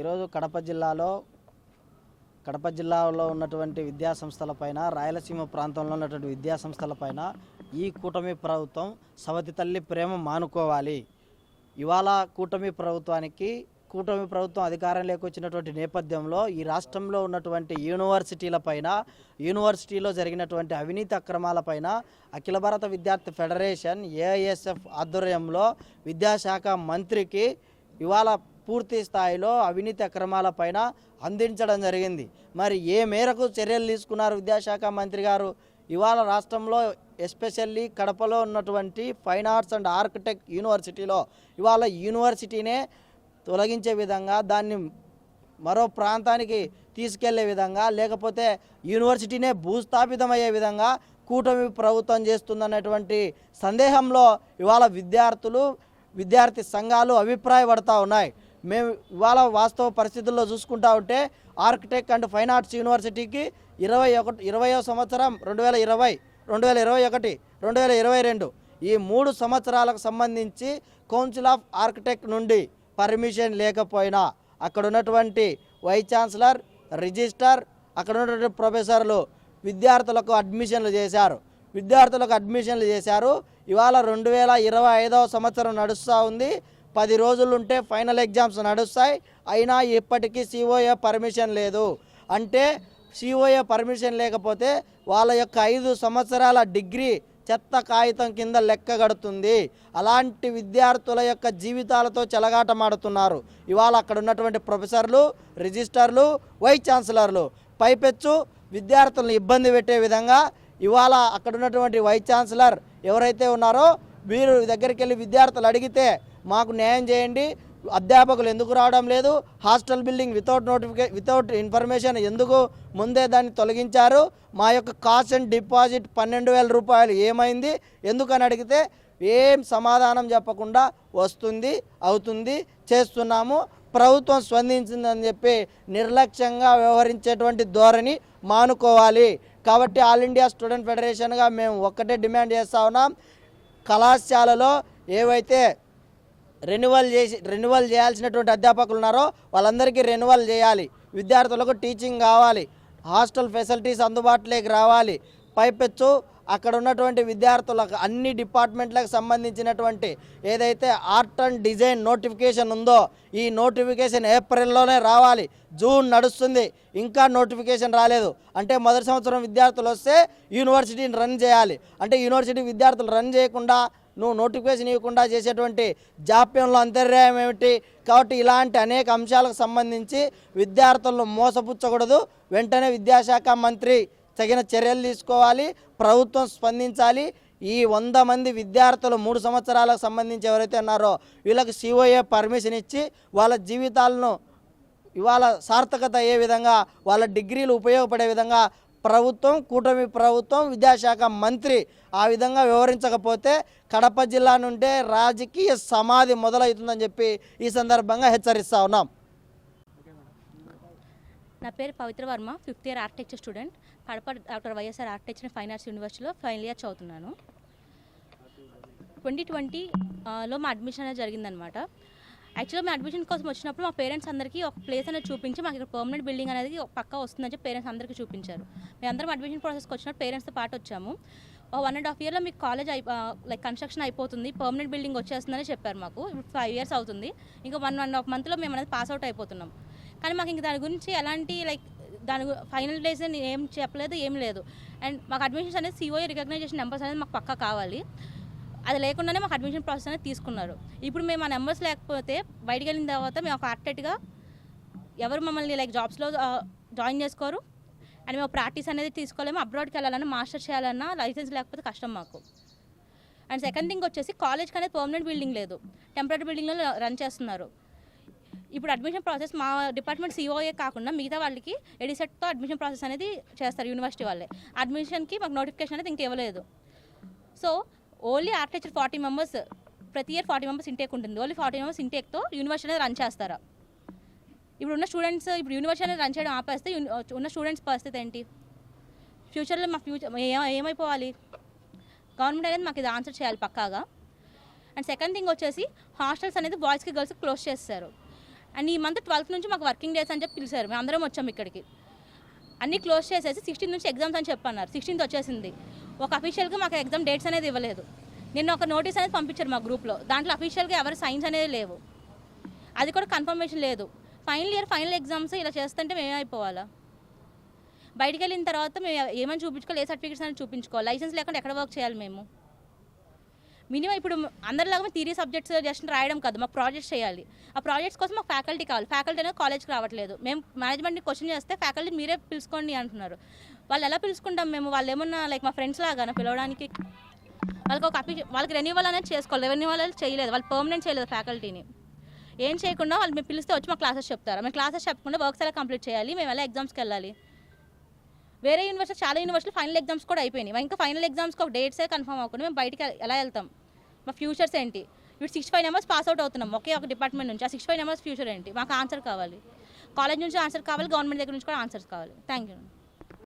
ఈరోజు కడప జిల్లాలో కడప జిల్లాలో ఉన్నటువంటి విద్యాసంస్థలపైన రాయలసీమ ప్రాంతంలో ఉన్నటువంటి విద్యాసంస్థలపైన ఈ కూటమి ప్రభుత్వం సవతి తల్లి ప్రేమ మానుకోవాలి. ఇవాళ కూటమి ప్రభుత్వానికి కూటమి ప్రభుత్వం అధికారంలోకి వచ్చినటువంటి నేపథ్యంలో ఈ రాష్ట్రంలో ఉన్నటువంటి యూనివర్సిటీలపైన యూనివర్సిటీలో జరిగినటువంటి అవినీతి అక్రమాలపైన అఖిల భారత విద్యార్థి ఫెడరేషన్ ఏఐఎస్ఎఫ్ ఆధ్వర్యంలో విద్యాశాఖ మంత్రికి ఇవాళ పూర్తి స్థాయిలో అవినీతి అక్రమాలపైన అందించడం జరిగింది. మరి ఏ మేరకు చర్యలు తీసుకున్నారు విద్యాశాఖ మంత్రి గారు? ఇవాళ రాష్ట్రంలో ఎస్పెషల్లీ కడపలో ఉన్నటువంటి ఫైన్ ఆర్ట్స్ అండ్ ఆర్కిటెక్ట్ యూనివర్సిటీలో ఇవాళ యూనివర్సిటీనే తొలగించే విధంగా దాన్ని మరో ప్రాంతానికి తీసుకెళ్ళే విధంగా లేకపోతే యూనివర్సిటీనే భూస్థాపితమయ్యే విధంగా కూటమి ప్రభుత్వం చేస్తుందన్నటువంటి సందేహంలో ఇవాళ విద్యార్థులు విద్యార్థి సంఘాలు అభిప్రాయపడతా ఉన్నాయి. మేము ఇవాళ వాస్తవ పరిస్థితుల్లో చూసుకుంటా ఉంటే ఆర్కిటెక్ అండ్ ఫైన్ ఆర్ట్స్ యూనివర్సిటీకి ఇరవై ఒకటి ఇరవయో సంవత్సరం రెండు వేల ఇరవై రెండు వేల ఇరవై ఒకటి రెండు వేల ఇరవై రెండు ఈ మూడు సంవత్సరాలకు సంబంధించి కౌన్సిల్ ఆఫ్ ఆర్కిటెక్ట్ నుండి పర్మిషన్ లేకపోయినా అక్కడ ఉన్నటువంటి వైస్ ఛాన్సలర్ రిజిస్టర్ అక్కడ ఉన్నటువంటి ప్రొఫెసర్లు విద్యార్థులకు అడ్మిషన్లు చేశారు. విద్యార్థులకు అడ్మిషన్లు చేశారు. ఇవాళ రెండు వేల ఇరవై ఐదవ సంవత్సరం నడుస్తూ ఉంది. పది రోజులు ఉంటే ఫైనల్ ఎగ్జామ్స్ నడుస్తాయి అయినా ఇప్పటికీ సిఓఏ పర్మిషన్ లేదు. అంటే సిఓఏ పర్మిషన్ లేకపోతే వాళ్ళ యొక్క ఐదు సంవత్సరాల డిగ్రీ చెత్త కాగితం కింద లెక్క గడుతుంది. అలాంటి విద్యార్థుల యొక్క జీవితాలతో చెలగాటమాడుతున్నారు. ఇవాళ అక్కడ ఉన్నటువంటి ప్రొఫెసర్లు రిజిస్టర్లు వైస్ ఛాన్సలర్లు పైపెచ్చు విద్యార్థులను ఇబ్బంది పెట్టే విధంగా ఇవాళ అక్కడ ఉన్నటువంటి వైస్ ఛాన్సలర్ ఎవరైతే ఉన్నారో వీరు దగ్గరికి వెళ్ళి విద్యార్థులు అడిగితే మాకు న్యాయం చేయండి. అధ్యాపకులు ఎందుకు రావడం లేదు? Hostel building without notification without information ఎందుకు ముందే దాన్ని తొలగించారు? మా యొక్క కాస్ట్ అండ్ డిపాజిట్ పన్నెండు వేల రూపాయలు ఏమైంది? ఎందుకని అడిగితే ఏం సమాధానం చెప్పకుండా వస్తుంది అవుతుంది చేస్తున్నాము. ప్రభుత్వం స్పందించిందని చెప్పి నిర్లక్ష్యంగా వ్యవహరించేటువంటి ధోరణి మానుకోవాలి. కాబట్టి ఆల్ ఇండియా స్టూడెంట్ ఫెడరేషన్గా మేము ఒక్కటే డిమాండ్ చేస్తా ఉన్నాం. కళాశాలలో ఏవైతే రెన్యువల్ చేసి రెన్యువల్ చేయాల్సినటువంటి అధ్యాపకులు ఉన్నారో వాళ్ళందరికీ రెన్యువల్ చేయాలి. విద్యార్థులకు టీచింగ్ కావాలి. హాస్టల్ ఫెసిలిటీస్ అందుబాటులోకి రావాలి. పైపెచ్చు అక్కడ ఉన్నటువంటి విద్యార్థులకు అన్ని డిపార్ట్మెంట్లకు సంబంధించినటువంటి ఏదైతే ఆర్ట్ అండ్ డిజైన్ నోటిఫికేషన్ ఉందో ఈ నోటిఫికేషన్ ఏప్రిల్లోనే రావాలి. జూన్ నడుస్తుంది. ఇంకా నోటిఫికేషన్ రాలేదు. అంటే మొదటి సంవత్సరం విద్యార్థులు వస్తే యూనివర్సిటీని రన్ చేయాలి. అంటే యూనివర్సిటీ విద్యార్థులు రన్ చేయకుండా నువ్వు నోటిఫికేషన్ ఇవ్వకుండా చేసేటువంటి జాప్యంలో అంతర్యాయం ఏమిటి? కాబట్టి ఇలాంటి అనేక అంశాలకు సంబంధించి విద్యార్థులను మోసపుచ్చకూడదు. వెంటనే విద్యాశాఖ మంత్రి తగిన చర్యలు తీసుకోవాలి. ప్రభుత్వం స్పందించాలి. ఈ వంద మంది విద్యార్థులు మూడు సంవత్సరాలకు సంబంధించి ఎవరైతే ఉన్నారో వీళ్ళకి సిఓఏ పర్మిషన్ ఇచ్చి వాళ్ళ జీవితాలను ఇవాళ సార్థకత అయ్యే విధంగా వాళ్ళ డిగ్రీలు ఉపయోగపడే విధంగా ప్రభుత్వం కూటమి ప్రభుత్వం విద్యాశాఖ మంత్రి ఆ విధంగా వివరించకపోతే కడప జిల్లా నుండే రాజకీయ సమాధి మొదలవుతుందని చెప్పి ఈ సందర్భంగా హెచ్చరిస్తా ఉన్నాం. నా పేరు Pavitra Varma fifth year architecture student. Kadapa doctor YSR architecture fine arts యూనివర్సిటీలో ఫైనల్ ఇయర్ చదువుతున్నాను. ట్వంటీ ట్వంటీలో మా అడ్మిషన్ అనేది జరిగిందనమాట యాక్చువల్గా మా అడ్మిషన్ కోసం వచ్చినప్పుడు మా పేరెంట్స్ అందరికీ ఒక ప్లేస్ అనేది చూపించి మాకు ఇక్కడ పర్మనెంట్ బిల్డింగ్ అనేది పక్కా పక్క వస్తుందని చెప్పి పేరెంట్స్ అందరికీ చూపించారు. మేమందరం అడ్మిషన్ ప్రాసెస్కి వచ్చినప్పుడు పేరెంట్స్తో పాటు వచ్చాము. వన్ అండ్ హాఫ్ ఇయర్లో మీకు కాలేజ్ అయి లైక్ కన్స్ట్రక్షన్ అయిపోతుంది పర్మనెంట్ బిల్డింగ్ వచ్చేస్తుందని చెప్పారు మాకు. ఇప్పుడు ఫైవ్ ఇయర్స్ అవుతుంది. ఇంకా వన్ వన్ హాఫ్ మంత్లో మేము అనేది పాస్ అవుట్ అయిపోతున్నాం. కానీ మాకు ఇంక దాని గురించి ఎలాంటి లైక్ దాని ఫైనల్ డేస్ ఏం చెప్పలేదు ఏం లేదు. అండ్ మాకు అడ్మిషన్స్ అనేది సిఓఏ రికగ్నైజేషన్ నెంబర్స్ అనేది మాకు పక్కా కావాలి. అది లేకుండానే మాకు అడ్మిషన్ ప్రాసెస్ అనేది తీసుకున్నారు. ఇప్పుడు మేము ఆ నెంబర్స్ లేకపోతే బయటకు వెళ్ళిన తర్వాత మేము ఒక అట్టెట్గా ఎవరు మమ్మల్ని లైక్ జాబ్స్లో జాయిన్ చేసుకోరు. అండ్ మేము ప్రాక్టీస్ అనేది తీసుకోలేము. అబ్రాడ్కి వెళ్ళాలన్నా మాస్టర్ చేయాలన్నా లైసెన్స్ లేకపోతే కష్టం మాకు. అండ్ సెకండ్ థింగ్ వచ్చేసి కాలేజ్కి అనేది పర్మనెంట్ బిల్డింగ్ లేదు. టెంపరీ బిల్డింగ్లో రన్ చేస్తున్నారు. ఇప్పుడు అడ్మిషన్ ప్రాసెస్ మా డిపార్ట్మెంట్ సిఓఏ కాకుండా మిగతా వాళ్ళకి ఎడిసెట్తో అడ్మిషన్ ప్రాసెస్ అనేది చేస్తారు యూనివర్సిటీ వాళ్ళే. అడ్మిషన్కి మాకు నోటిఫికేషన్ అనేది ఇంక ఇవ్వలేదు. So only architecture forty members ప్రతి ఇయర్ ఫార్టీ మెంబర్స్ ఇంటేక్ ఉంటుంది. ఓన్లీ ఫార్టీ మెంబర్స్ ఇంటేక్తో యూనివర్సిటీ అనేది రన్ చేస్తారు? ఇప్పుడు ఉన్న స్టూడెంట్స్ ఇప్పుడు యూనివర్సిటీ అనేది రన్ చేయడం ఆపేస్తే ఉన్న స్టూడెంట్స్ పరిస్థితి ఏంటి? ఫ్యూచర్లో మా ఫ్యూచర్ ఏమైపోవాలి? గవర్నమెంట్ అనేది మాకు ఇది ఆన్సర్ చేయాలి పక్కాగా. అండ్ సెకండ్ థింగ్ వచ్చేసి హాస్టల్స్ అనేది బాయ్స్కి గర్ల్స్కి క్లోజ్ చేస్తారు. అండ్ ఈ మంత్ ట్వెల్త్ నుంచి మాకు వర్కింగ్ డేస్ అని చెప్పి పిలిచారు. మేము అందరం వచ్చాం ఇక్కడికి. అన్నీ క్లోజ్ చేసేసి సిక్స్టీన్ నుంచి ఎగ్జామ్స్ అని చెప్పన్నారు. సిక్స్టీన్త్ వచ్చేసింది. ఒక అఫీషియల్గా మాకు ఎగ్జామ్ డేట్స్ అనేది ఇవ్వలేదు. నిన్న ఒక నోటీస్ అనేది పంపించారు మా గ్రూప్లో. దాంట్లో అఫీషియల్గా ఎవరు సైన్స్ అనేది లేవు. అది కూడా కన్ఫర్మేషన్ లేదు. ఫైనల్ ఇయర్ ఫైనల్ ఎగ్జామ్స్ ఇలా చేస్తుంటే మేమే అయిపోవాలా? బయటికి వెళ్ళిన తర్వాత మేము ఏమైనా చూపించుకోవాలి? ఏ సర్టిఫికేట్స్ అని చూపించుకోవాలి? లైసెన్స్ లేకుండా ఎక్కడ వర్క్ చేయాలి మేము? మినిమం ఇప్పుడు అందరిలాగా థియరీ సబ్జెక్ట్స్ జస్ట్ రాయడం కాదు మాకు ప్రాజెక్ట్స్ చేయాలి. ఆ ప్రాజెక్ట్స్ కోసం మాకు ఫ్యాకల్టీ కావాలి. ఫ్యాకల్టీ అనేది కాలేజ్కి రావట్లేదు. మేము మేనేజ్మెంట్ని క్వశ్చన్ చేస్తే ఫ్యాకల్టీ మీరే పిలుచుకోండి అంటున్నారు. వాళ్ళు ఎలా పిలుచుకుంటాం మేము? వాళ్ళు ఏమన్నా లైక్ మా ఫ్రెండ్స్ లాగా పిలవడానికి? వాళ్ళకి ఒక అఫీ వాళ్ళకి రెన్యూవల్ అనేది చేసుకోవాలి. రెన్యూవల్ అనేది చేయలేదు. వాళ్ళు పర్మనెంట్ చేయలేదు ఫ్యాకల్టీని ఏం చేయకుండా వాళ్ళు మేము పిలిస్తే వచ్చి మా క్లాసెస్ చెప్తారు. మేము క్లాసెస్ చెప్పకుండా వర్క్స్ ఎలా కంప్లీట్ చేయాలి? మేము ఎలా ఎగ్జామ్స్కి వెళ్ళాలి? వేరే యూనివర్సిటీ చాలా యూనివర్సిటీ ఫైనల్ ఎగ్జామ్స్ కూడా అయిపోయినాయి. ఇంకా ఫైనల్ ఎగ్జామ్స్కి ఒక డేట్సే కన్ఫర్మ్ అవ్వకుండా మేము బయటికి ఎలా వెళ్తాం? మా ఫ్యూచర్స్ ఏంటి? ఇప్పుడు six five numbers pass out అవుతున్నాం. ఒకే ఒక డిపార్ట్మెంట్ నుంచి. ఆ సిక్స్ ఫైవ్ నెంబర్స్ ఫ్యూచర్ ఏంటి? మాకు ఆన్సర్ కావాలి. కాలేజ్ నుంచి ఆన్సర్ కావాలి గవర్నమెంట్ దగ్గర నుంచి కూడా ఆన్సర్స్ కావాలి. Thank you